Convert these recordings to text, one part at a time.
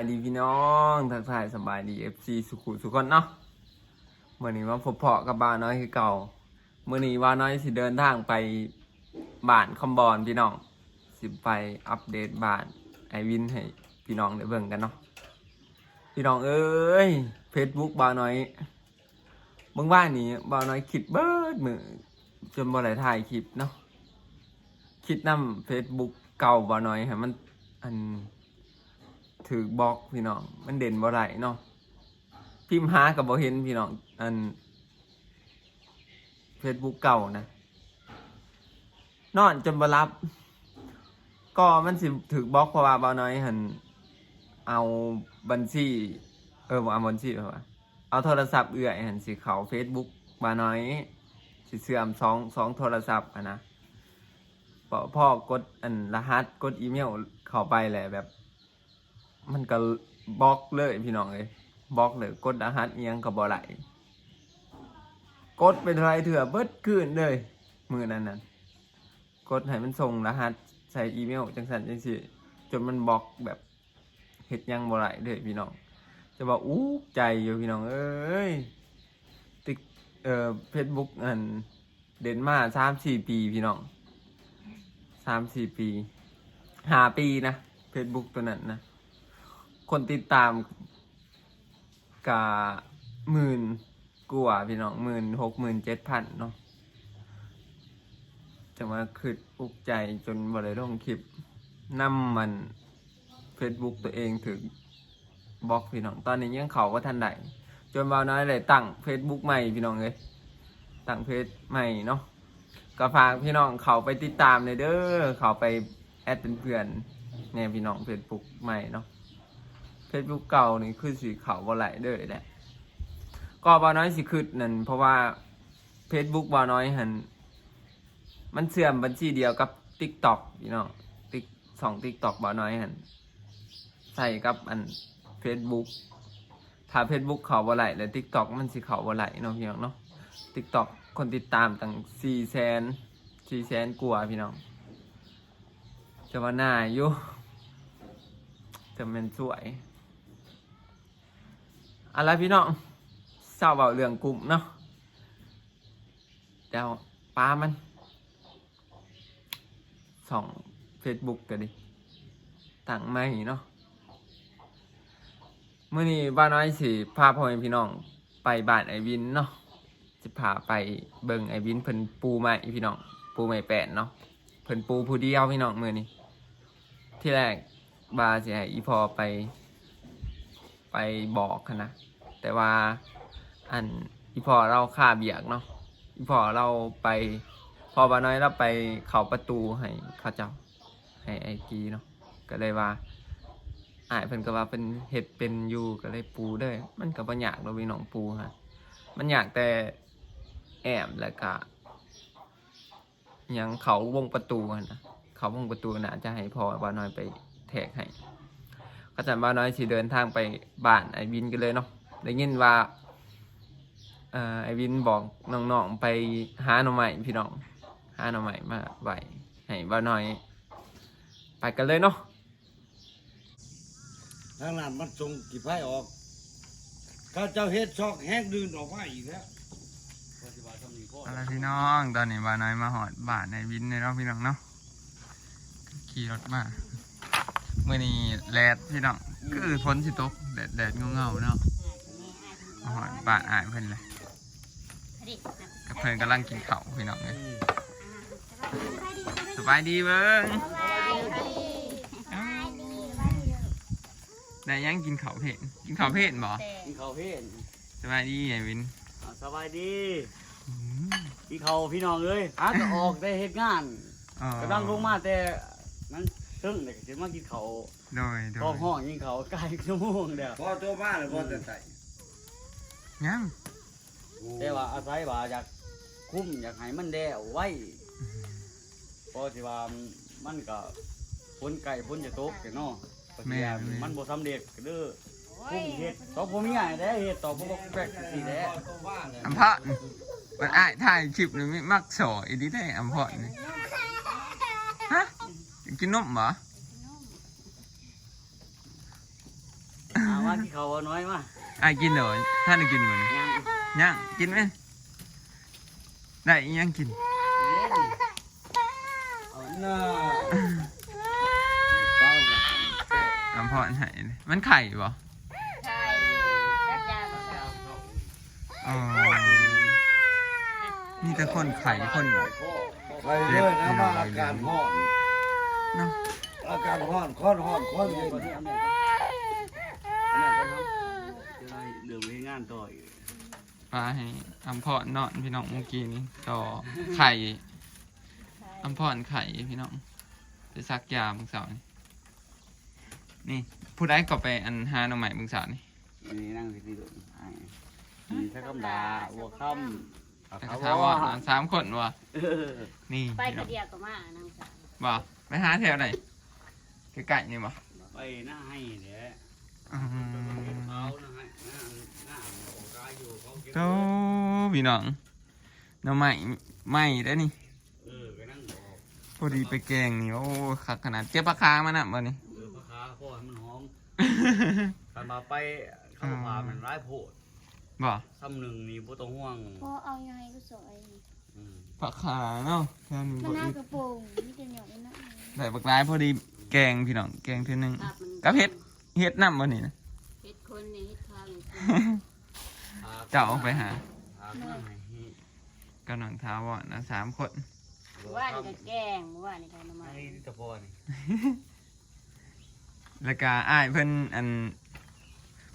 สวัสดีพี่น้องทักทายสบายดี FC สุขุสุขคนเนาะเมื่อนี้มาพบเพาะกับบ้านน้อยคือเก่าเมื่อนี้ว่าน้อยสิเดินทางไปบ้านคอมบอนพี่น้อง สิไปอัปเดตบ้านไอวินให้พี่น้องได้เบิ่งกันเนาะพี่น้องเอ้ย Facebook บ้านน้อยเมื่อว่านนี้บ้านน้อยคิดเบิดมือจนบ่ได้ถ่ายคลิปเนาะคิดนำ Facebook เก่าบ้านน้อยให้มันอัน ถือบล็อกพี่น้องมันเด่นบ่ได้เนาะพิมพ์หากับบ่เห็นพี่น้องอัน Facebook เก่านะนอนจนบ่รับ ก็มันสิถือบล็อกเพราะว่าบ่าน้อยหันเอาบัญชี เออบ่เอาบัญชีเหรอเอาโทรศัพท์เอื้อยหันสิเขา Facebook บ่าน้อย สิเสื่อมสองสองโทรศัพท์อะนะพอพ่อกดอันรหัสกดอีเมลเข้าไปแหละแบบ มันก็บล็อกเลยพี่น้องเลยบล็อกเลยกดรหัสเอียงก็บ่ไหลกดเป็นไรเถื่อเบิดคืนเลยมือนั้นน่ะกดให้มันส่งรหัสใส่อีเมลจังสันจังสิจนมันบล็อกแบบเฮ็ดยังบ่ไหลเลยพี่น้อง จะบอกอู้ใจอยู่พี่น้องเอ้ยติ๊กเอ่อเฟซบุ๊กอันเด่นมาสามสี่ปีพี่น้องสามสี่ปีห้าปีนะเฟซบุ๊กตัวนั้นนะ คนติดตามกะหมื่นกว่าพี่น้องหมื่นหกหมื่นเจ็ดพันเนาะจะมาคืดอุกใจจนบ่ได้ลงคลิปนำมัน Facebook ตัวเองถึงบล็อกพี่น้อง ตอนนี้ยังเขาก็ทันได้จนบ่าน้อยเลยตั้ง Facebook ใหม่พี่น้องเลยตั้งเพจใหม่เนาะก็ฝากพี่น้องเขาไปติดตามเลยเด้อเขาไปแอดเป็นเพื่อนเนี่ยพี่น้อง Facebook ใหม่เนาะ เฟซบุ๊กเก่านี่คือสีขาวบ่ไหลเด้อแหละก็บ่น้อยสิคือนั่นเพราะว่าเฟซบุ๊กบ่น้อยหันมันเสื่อมบัญชีเดียวกับ TikTok พี่น้องติ๊กสอง TikTok บ่น้อยหันใส่กับอัน Facebook ถ้า Facebook เขาบ่ไหลแล้ว TikTok มันสิเขาบ่ไหลเนาะพี่น้องเนาะ TikTok คนติดตามตั้ง4แสน4แสนกว่าพี่น้องจะว่าหน้าอยู่จะเป็นสวย อะไรพี่น้องเศร้าเบาเรื่องกลุ่มเนาะเดี๋ยวปามันส่องเฟซบุ๊กกันดิต่างไม่เนาะเมื่อนี้บ้านน้อยสิพาพ่อแม่พี่น้องไปบ้านไอวินเนาะจะพาไปเบิ่งไอวินเพิ่นปูใหม่พี่น้องปูใหม่แปดเนาะเพิ่นปูผู้เดียวพี่น้องมือนี้ที่แรกบาสิให้อีพอไป ไปบอกหั้นนะ แต่ว่าอันอีพอเราค่าเบียกเนาะอีพอเราไปพอบาน้อยเราไปเขาประตูให้เขาเจ้าให้ไอกีเนาะก็เลยว่าอายเพิ่นก็ว่าเป็นเห็ดเป็นอยู่ก็เลยปูด้อมันก็บ่อยากเราพี่น้องปูฮะมันอยากแต่แอบแล้วก็ยังเขาวงประตูนะเขาวงประตูน่าจะให้พอบาน้อยไปแทกให้ก็จันบ้าน้อยสิเดินทางไปบ้านไอวินกันเลยเนาะ ได้ยินว่าเอ่อไอวินบอกน้องๆไปหาหน่อใหม่พี่น้อง หาหน่อใหม่มาไหวให้บ้าน้อย ไปกันเลยเนาะทางนั้นมันส่งกี่ไพ่ออกข้าเจ้าเฮ็ดชอกแห้งดืนออกมาอีกแล้วอะไรพี่น้องตอนนี้บ้าน้อยมาหอดบ้านไอวินเลยเนาะพี่น้องเนาะขี่รถมาเมื่อนี้แดดพี่น้องคือฝนสิตกแดดแดดเงาๆเนาะมา หอดบ้านอายเพิ่นเลยกับเพิ่นกำลังกินข้าวพี่น้องเลยสบายดีเบิ้งได้ยังกินข้าวเพนกินข้าวเพนบ่กินข้าวเฮ็ดสบายดีไอ้วินอ่าสบายดีกินข้าวพี่น้องเอ้ยหาก็ออกได้เฮ็ดงานอ๋อกำลังลงมาแต่นั้นซึ่งเด็กสิมากินข้าวโดยโดท้อยงห้องกินข้าวใกล้ชั่วโมงเดียวพอตัวมาแล้วพอจะใส่ ยังแต่ว่าอาศัยว่าอยากคุ้มอยากให้มันแด้ไว้เพราะสิว่ามันก็ฝนไก่ฝนจะตกแต่เนาะก็สิว่ามันบ่สำเร็จก็เด้อคุ้มเฮ็ดต่อบ่มีหยังได้เฮ็ดต่อบ่บ่แปลกสิแด้อัมพะมันอ้ายถ่ายคลิปนี่ไม่มักสออีดีได้อัมพะนี่ฮะกินนมเหรอมาที่เขาเอาน้อยมา ไอ้ายกินเหรอท่านได้กินเหมือนยังยังกินไหมได้อีหยังกิน เล่นเอาหน้าเต้าเนี่ยน้ำพรให้เลยมันไข่บ่ ใช่จักยาบ่ครับอ๋อมีแต่คนไข่คนไปเรื่อยนะว่าอาการห้อนเนาะ อาการห้อนค้อนห้อนค้อนเย็น คนที่เอาแม่ก็เอาแม่ก็ทำจะได้เดือดงานต่ออีก ปลาให้อำพรนอนพี่น้องเมื่อกี้นี้ต่อไข่อำพรไข่พี่น้องจะซักยามึงสาวนี่นี่ผู้ใดก็ไปอันหาหน่อใหม่มึงสาวนี่นี่นั่งสิดูไอ้นี่ถ้าคำด่าวัวค่ำแต่กระทาว่าสามคนวะเออนี่ไปพี่น้กอระงเดียวก็มานังสาวบ่ไปหาแถวไหนใกล้ๆนี่บ่ไปหน้าให้เนี่ยอืม เขานะให้หน้าหน้าของกายอยู่เขาเก็บโตพี่น้องหน่อใหม่ใหม่ได้อนี่เออก็นั่งบอกพอดีไปแกงนี่โอ้ขักขนาดเจ็บปลาคามันอะบ่นี่เออพ่อค้าพ่อให้มันหอมขันมาไปเข้าป่ามันร้ายโพดบ่ซ้ำหนึ่งนี่บ่ต้องห่วงพอเอายังไงก็สวยอืมปลาคาเนาะแค่นี้มันบ่น่าอึดกระโปรงนี่จะเหนียวนะได้บักร้ายพอดีแกงพี่น้องแกงเท่านึงครับมันกับเฮ็ดเฮ็ดน้ำบ่นี่นะเฮ็ดคนนี่เฮ็ดข้าวนี่ เจ้าเอาไปหาหามาให้กับน้องท้าวอะนะสามคนว่านี่ก็แกงว่านี่ก็น้ำมันไอ้ตะพอนี่แล้วก็อ้ายเพิ่นอัน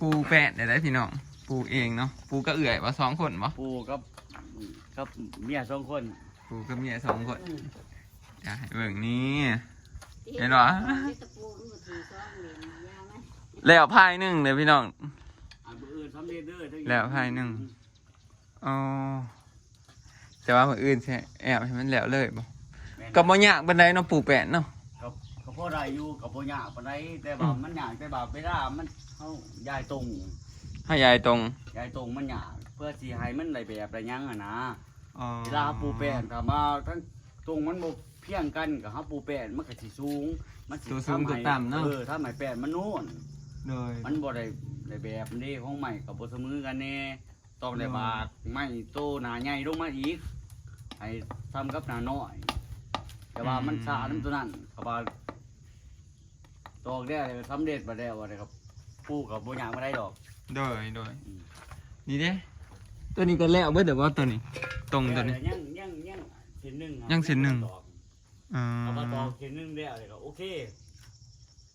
ปูแปะได้ได้พี่น้อง ปูเองเนาะ ปูก็เอื่อยว่าสองคนบ่ปู่กับกับเมียสองคน ปูกับเมียสองคนอยากให้เบิ่งนี่เห็นหปะเฮ็ดตะปูมันก็ถือซ้อมเหรียญยาวไหมแล้วพายหนึ่งเลยพี่น้อง อันบ่อื่นสำเร็จเด้อทั้งแล้วภายหนึ่งอ๋อแต่ว่ามื้ออื่นใช่แอบให้มันแล้วเลยบ่แม่น ก็บ่ยากปานใดเนาะปูแปะเนาะกับกับพ่อได้อยู่กับพ่อยากปานใดแต่ว่ามันยากแต่ว่าเวลามันเฮายายตรงให้ยายตรงยายตรงมันยากเพื่อสิให้มันได้แบบได้หยังอะนะอ๋อเวลาปูแป้นถ้ามาทั้งตรงมันบ่เพียงกันกับเฮาปูแป้นมันก็สิสูง มันสิตัวสูงตัวต่ำเนาะเออถ้าไม้แป้นมันโน่นเลยมันบ่ได้ ได้แบบนี้ของใหม่กับบ่เสมอกันแน่ต้องได้บากไม้โตหนาใหญ่ลงมาอีกให้ทำกับหนาน้อย แต่ว่ามันสาน้ำตัวนั้นเขาว่าตอกได้เลยสำเร็จบ่ได้ว่าได้ครับปูกับบ่ยากบ่ได้ดอกโดยโดยอืมนี่เด้ตัวนี้ก็แล้วเบิดเดี๋ยวว่าตัวนี้ ตรงตัวนี้ยังยังยังเส้นหนึงครับยังเส้นหนึ่งตอกอ๋อเอามาตอกเส้นหนึงแล้วเลยก็โอเค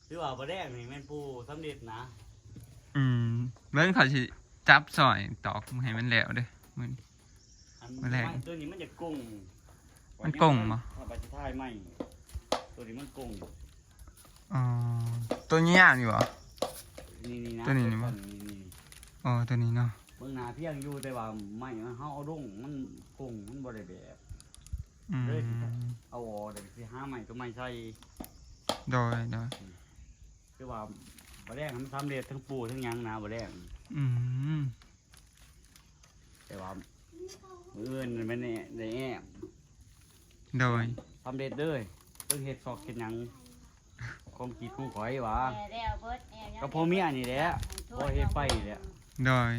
คือว่าบ่แดงนี่แม่นปูสำเร็จนะ อืมเบิ่งเขาสิจับซอยตอกให้มันแล้วเด้อมื้อนี้อันบ่แดงไม้ตัวนี้มันจะกุ้งมันกุ้งเหรอถ้าไปที่ท้ายไม้ตัวนี้มันกุ้งอ๋อตัวนี้ยากอยู่เหรอ นี่นี่นะตัวนี้นี่มั้ยนี่อ๋อตัวนี้เนาะเบื้องหน้าเพียงอยู่แต่ว่าไม่มันเฮาเอาดงมันกงมันบ่ได้แบบ อืมเลยเอาออกแต่สิหาใหม่ก็ไม่ใช่โดยโดยคือว่า บ่แดงมันสำเร็จทั้งปูทั้งหยังนะบ่แดงอืมแต่ว่ามื้ออื่นมันนี่ได้แอบโดยสำเร็จเด้อเพิ่งเฮ็ดซอกเฮ็ดหยังความคิดของข่อยว่าแม่แล้วเบิดแม่ยังก็พ่อเมียนี่แหละพอเฮ็ดไปนี่แหละโดย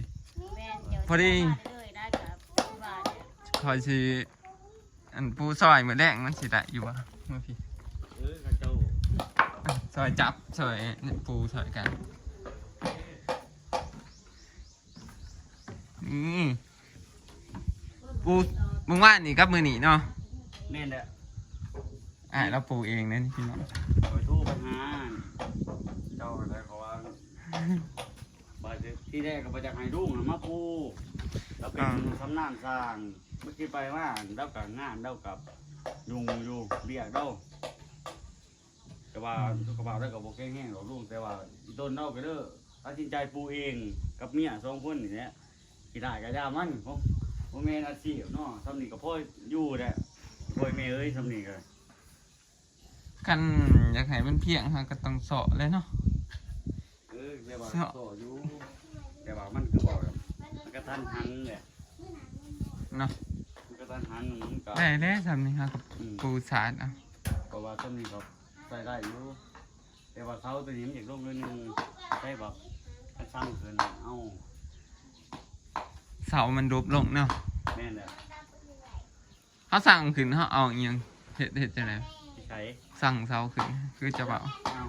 แม่เดี๋ยวพอดีจะมาเลยได้ครับว่าเนี่ยคอยสิอันปูซอยมื้อแรกมันสิได้อยู่บ่เมื่อพี่ เออเขาเจ้า ซอยจับซอยปูซอยกันนี่ปูมึงว่านี่กับมือนี่เนาะแม่นแหละอะเราปูเองนะนี่พี่น้องไปทูปัญหาเจ้าอะไรเขาว่าบาดที่แรกก็ไปจากไห้รุ่งน่ะมาปูเราเป็นสำนานสร้างเมื่อกี้ไปว่าเด้ากับงานเด้ากับยุงอยู่เบียกเด้าแต่ ว่าสุขภาพได้กับโบแข็งแห้งหรอกลุงแต่ว่าอีต้นเด้าก็เด้อตัดสินใจปูเองกับเมียสองคนนี่แหละกี่ได้ก็ยามันผมผมเมนอาชีพเนาะทำนี่กับพ่ออยู่แหละพ่อเมย์เอ้ยทำนี่ก็กันอยากให้มันเพียงฮะก็ต้องเสาะเลยเนาะเออแต่ว่าเนาะโตอยู่แต่ว่ามันคือบอกแบบมันกระทันหันเลยเนาะมันกระทันหันมันก็ได้แล้วทำนี่ฮะกับอืมปูสาดอะเพราะว่าต้นนี้ก็ ใส่ได้อยู่แต่ว่าเขาตัวนี้มันอยากลงเรื่องนึงใช่แบบสร้างขึ้นเอาเสามันดบลงเนาะแม่นแหละเขาสั่งขึ้นเขาเอาอหยังเฮ็ดเฮ็ดจังไดที่ใช้สั่งเสาขึ้นคือจะเบาเอา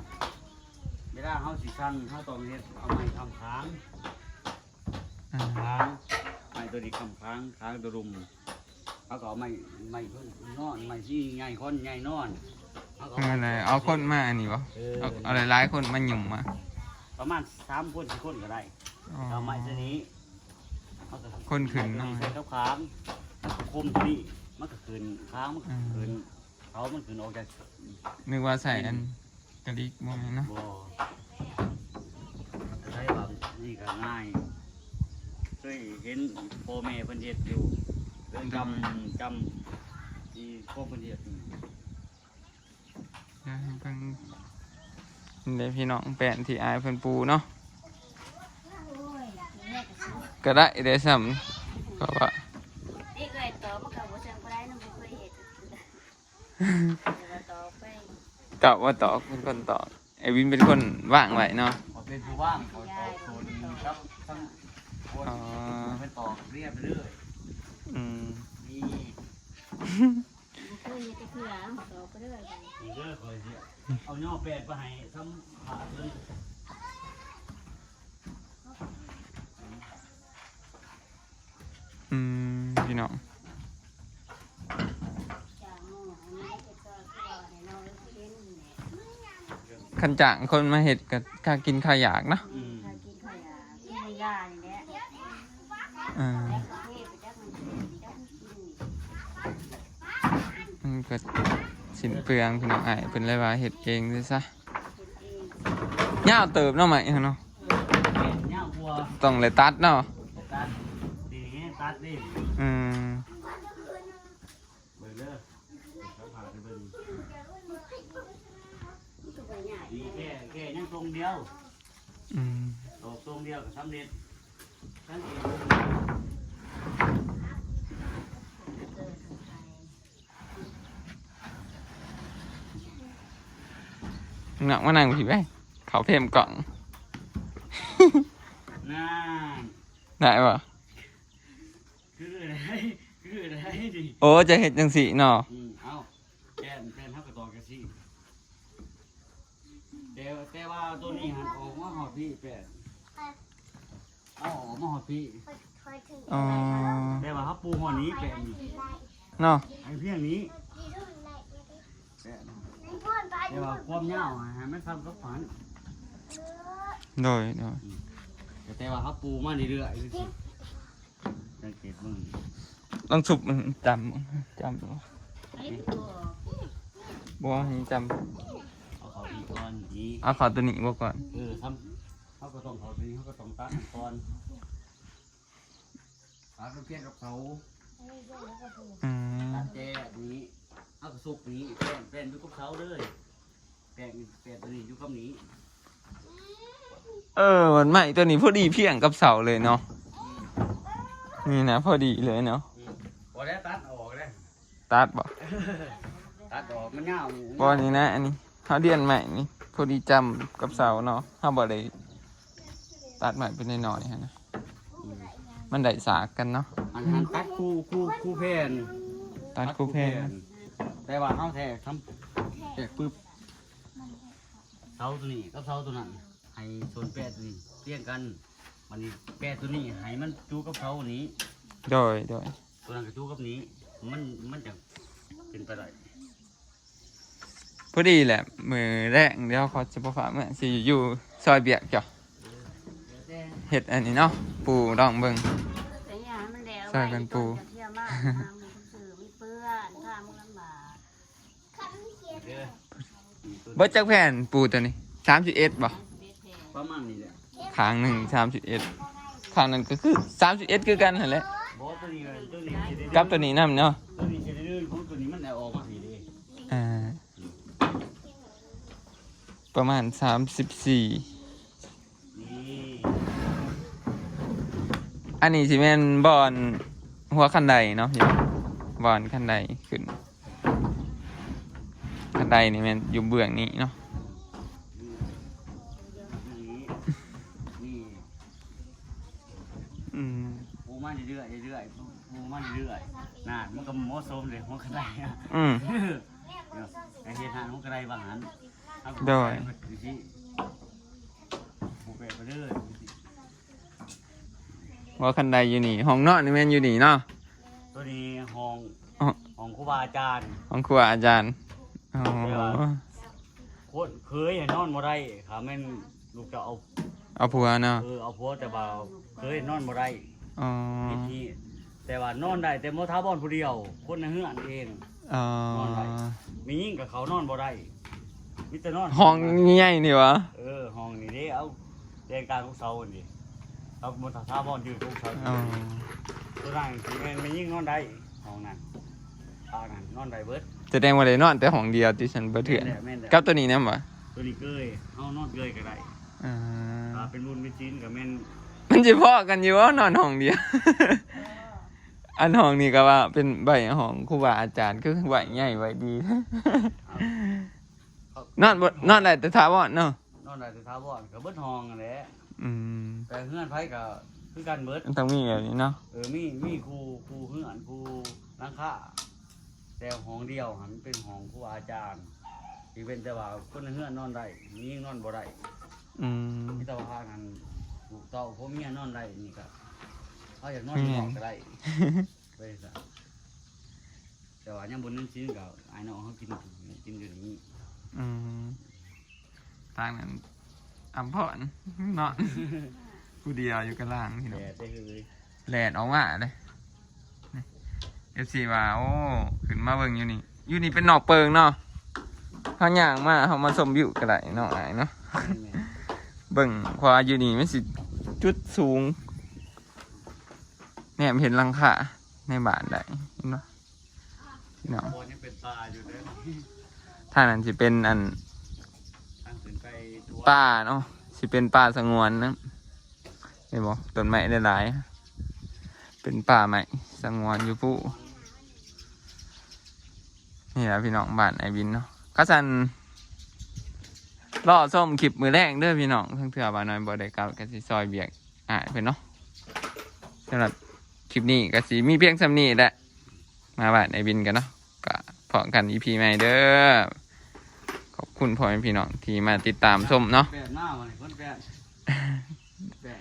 เวลาเฮาสิสร้างเฮาต้องเฮ็ดเอาไม้คำค้างอ่าค้างไม้ตัวนี้คำค้างค้างตัวรุมเขาก็เอาไม้ไม้เพิ่นนอนไม้ที่ใหญ่คนใหญ่นอน เขาก็เอาอะไรเอาคนมาอันนี้บ่เออเอาเอาหลายๆคนมาหยุ่มมาประมาณสามคนสี่คนก็ได้อ๋อเอาไม้ตัวนี้เขาก็คนขึ้นไม้เนาะตัวใส่เขาค้างคมตัวนี้มันก็ขึ้นค้างมันก็อืมขึ้นเขามันขึ้นออกจากนึกว่าใส่อันกระดิกบ่แม่นเนาะบ่ใช้แบบนี่ก็ง่ายเคยเห็นพ่อแม่เพิ่นเฮ็ดอยู่เรื่องจำจำที่พ่อเพิ่นเฮ็ด อยู่เดี๋ยวให้เบิ่งเดี๋ยวพี่น้องแปลนที่อายเพิ่นปูเนาะโอ้ยแม่ก็ซื้อก็ได้ได้ซ้ำก็ว่านี่เคยต่อมากับบ่จังบ่ได้นำบ่เคยเฮ็ดแต่ว่าต่อไปตอบว่าตอบเป็นคนตอบไอ้วินเป็นคนว่างไว้เนาะเขาเป็นผู้ว่างเขาตอบส่วนครับทั้งคนอ๋อเป็นตอบเรียบเรื่อยอืมนี่บ่เคยเฮ็ดแต่คือหลังต่อไปเรื่อยนี่ เด้อคอยสิเอาย่อแปดไปให้ทำผ่าเลยอืมพี่น้องจางหม้ออันนี้ก็ก็คือว่าให้น้องเห็นแหละขันจ่างคนมาเห็ดกับข้ากินข้าวอยากเนาะอืมถ้ากินข้าวยากินยานี่แหละอ่าแล้วก็เทไปจักมันจักมันกินนี่มันก็ สินเปลืองพี่น้องไอ้เป็นไรว่าเห็ดเองด้วยซะเฮ็ดเองย่าเติบเนาะไหมเนาะย่างวัวต้องเลยตัดเนาะตัดตีนตัดดิอืมดีแค่แค่ยังตรงเดียวอืมตกตรงเดียวก็สำเร็จทั้งเอง เกิดขึ้นไป หนักมานั่งผีไปเขาเพิ่มกล่องน่าได้ปะคืออะไรคืออะไรดิโอ้จะเห็ดจังสีเนาะอืมเอาแกนแกนเท่ากับตอกกันสิแต่แต่ว่าตัวนี้หันออกมาหอดพี่แปดเอาออกมาหอดพี่อ๋อแต่ว่าเขาปูหอดนี้แปดนี่เนาะไอ้เพียงนี้แปด แต่ว่าความยาวอะฮะมันทำกับฝัน โดยโดยแต่ว่าเขาปูมาเรื่อยๆคือสิสังเกตมึงลองสุบมันจำจำดูไอ้ตัวบัวให้จเอาเขาอีกก่อนอีำเอาขอตัวนี้บัวก่อนเออทำเขาก็ต้องเขาตัวนี้เขาก็ต้องตัดก่อนตัดเป็นเพียงกับเขาอืมตัดแจ้นี้ เอากระสุกนี้แป้นแป้นอยู่กับเขาเลยแป้นแป้นตัวนี้อยู่กับนี้เออมันใหม่ตัวนี้พอดีเพียงกับเสาเลยเนาะนี่นะพอดีเลยเนาะพอแล้วตัดออกเลยตัดบ่ตัดออกมันเงาบ่นี่นะอันนี้เขาเดียนใหม่นี่พอดีจำกับเสาเนาะเขาบ่ได้ตัดใหม่เป็นน้อยๆฮะนะมันได้สากกันเนาะอันนั้นตัดคู่คู่คู่แผ่นตัดคู่แพง แต่ว่าเขาแทกทำแทกปึ๊บเสาตัวนี้กับเสาตัวนั้นให้ส่วนแปดตัวนี้เรียงกันมันนี่แปดตัวนี้ให้มันจูกับเสานี้โดยโดยตัวนั้นก็จูกับนี้ มันมันจะเป็นไปได้พอดีแหละ มือแรกเดี๋ยวเขาจะประฝากเมื่อสิอยู่ซอยเบียกจ้ะเห็ดอันนี้เนาะปูดองเบิ่งแต่ยามันแล้วใส่กันปูจะเที่ยวมากทางมันคือมันเปื้อนทางมันลำบาก เด้อ เบิดจักแผ่นปูตัวนี้สามสิบเอ็ดบ่เบ็ดแท้ประมาณนี้แหละขางหนึ่งสามสิบเอ็ดขางนั้นก็คือสามสิบเอ็ดคือกันนั่นแหละบอตัวนี้เลยตัวนี้สิได้กับตัวนี้นํเนาะตัวนี้จะได้ลื่นของตัวนี้มันเอาออกมาสีดีอ่าประมาณสามสิบสี่นี่อันนี้สิเป็นบอนหัวคันไดเนาะพี่บอนคันไดขึ้น คันไดนี่แมันอยู่เบื้องนี้เนาะนี่นี่มาเรื่อยๆเรื่อยๆปลูกมาเรื่อยๆน่ะมันก็เหมาะสมเลยมันก็ได้อะ อืม เดี๋ยวไอ้เฮ็ดทานมันก็ได้บางหันเอาไปโดยดูสิปลูกแบบไปเรื่อยว่าคันใดอยู่นี่ห้องนอนนี่แม่นอยู่นี่เนาะตัวนี้ห้องอ๋อห้องครูบาอาจารย์ห้องครัวอาจารย์ อ๋อคนเคยให้นอนบ่ได้ขาแม่นลูกจะเอาเอาผัวเนาะเออเอาผัวแต่ว่าเคยนอนบ่ได้อ๋อทีนี้แต่ว่านอนได้ แต่บ่ท้าบอนผู้เดียว คนในเฮือนเองอ๋อนอนได้มียิ่งกับเขานอนบ่ได้มีแต่นอนห้องใหญ่นี่วะเออห้องนี่เด้เอาแดนกลางของเสานี่เอาบนท้าบอนอยู่ตรงเสาอ๋อตัวนั้นสิแม่นมียิ่งนอนได้ห้องนั้นปากนั้นนอนได้เบิด แสดงว่าได้นอนแต่ห้องเดียวที่ฉันบ่เถื่อนแม่นแหละแม่นแหละกับตัวนี้นำบ่ตัวนี้เกยเฮานอนเกยก็ได้อ่าถ้าเป็นรุ่นเป็นจีนก็แม่นมันสิพอกันอยู่ว่านอนห้องเดียว อันห้องนี้ก็ว่าเป็นใบห้องครูบาอาจารย์คือใบใหญ่ใบดี นอนบ่นอนได้แต่ถาวรเนาะนอนได้แต่ท้าบอนก็เบิดห้องนั่นแหละอืมแต่เฮือนไผก็คือกันเบิด มันต้องมีแบบนี้เนาะ เออ มี มีครูครูเฮือนครูนังค่า แต่ห้องเดียวหันเป็นห้องครูอาจารย์ที่เป็นแต่ว่าคนในเฮือนนอนได้มียิ่งนอนบ่ได้อืมมีแต่ว่าพากันถูกเต้าพ่อเมียนอนได้นี่ก็เขาอยากนอนอยู่ห้องก็ได้ไปซะแต่ว่ายังบนนั้นชิ้นก็ไอ้น้องเขากินกินอยู่นี่อืมทางนั้นอำพรนอนผู้เดียวอยู่กับล่างพี่น้องแต่ได้เลยแลดออกมาเลย เอฟซีว่าโอ้ขึ้นมาเบิ่งอยู่นี่อยู่นี่เป็นนอกเปิงเนาะเขาย่างมาเขามาสมวิวก็ได้เนาะอายเนาะแม่เบิ่งเพราะว่าอยู่นี่มันสิจุดสูงเนี่ยเห็นหลังคาในบ้านได้เห็นปะพี่น้องบอลยังเป็นปลาอยู่เลยทางนั้นสิเป็นอันทางขึ้นไปตัวป่าเนาะสิเป็นป่าสงวนนะเห็นบ่ต้นไม้หลายๆเป็นป่าไม้สงวนอยู่ผู้ นี่แหละพี่น้องบ้านไอวินเนาะก็สันรอส้มคลิปมือแรกเด้อพี่น้องเพิ่งเถื่อบ้านน้อยบ่ได้กลับก็สิซอยเบียกอ่ายเพิ่นเนาะสำหรับคลิปนี้ก็สิมีเพียงสำนี้แหละมาบ้านไอวินกันเนาะก็พอกันอีพีใหม่เด้อขอบคุณพ่อแม่พี่น้องที่มาติดตามชมเนาะ แปดหน้ามาเลยคนแปดแปด